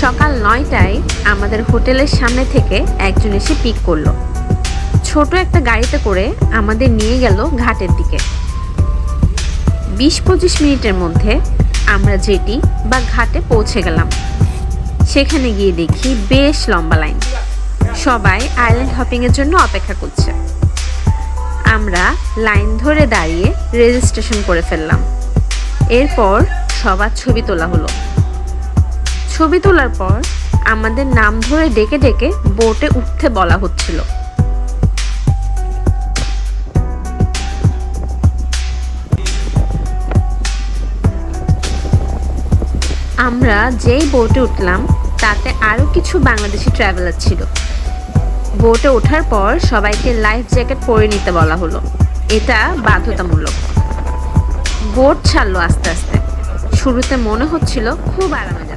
সকাল নয়টায় আমাদের হোটেলের সামনে থেকে একজন এসে পিক করল। ছোট একটা গাড়িতে করে আমাদের নিয়ে গেল ঘাটের দিকে। বিশ পঁচিশ মিনিটের মধ্যে আমরা জেটি বা ঘাটে পৌঁছে গেলাম। সেখানে গিয়ে দেখি বেশ লম্বা লাইন। সবাই আইল্যান্ড হপিংয়ের জন্য অপেক্ষা করছে। আমরা লাইন ধরে দাঁড়িয়ে রেজিস্ট্রেশন করে ফেললাম। এরপর সবার ছবি তোলা হলো। ছবি তোলার পর আমাদের নাম ধরে ডেকে ডেকে বোটে উঠতে বলা হচ্ছিল। আমরা যেই বোটে উঠলাম, তাতে আরও কিছু বাংলাদেশি ট্রাভেলার ছিল। বোটে ওঠার পর সবাইকে লাইফ জ্যাকেট পরে নিতে বলা হলো। এটা বাধ্যতামূলক। বোট ছাড়লো আস্তে আস্তে। শুরুতে মনে হচ্ছিল খুব আরামদায়ক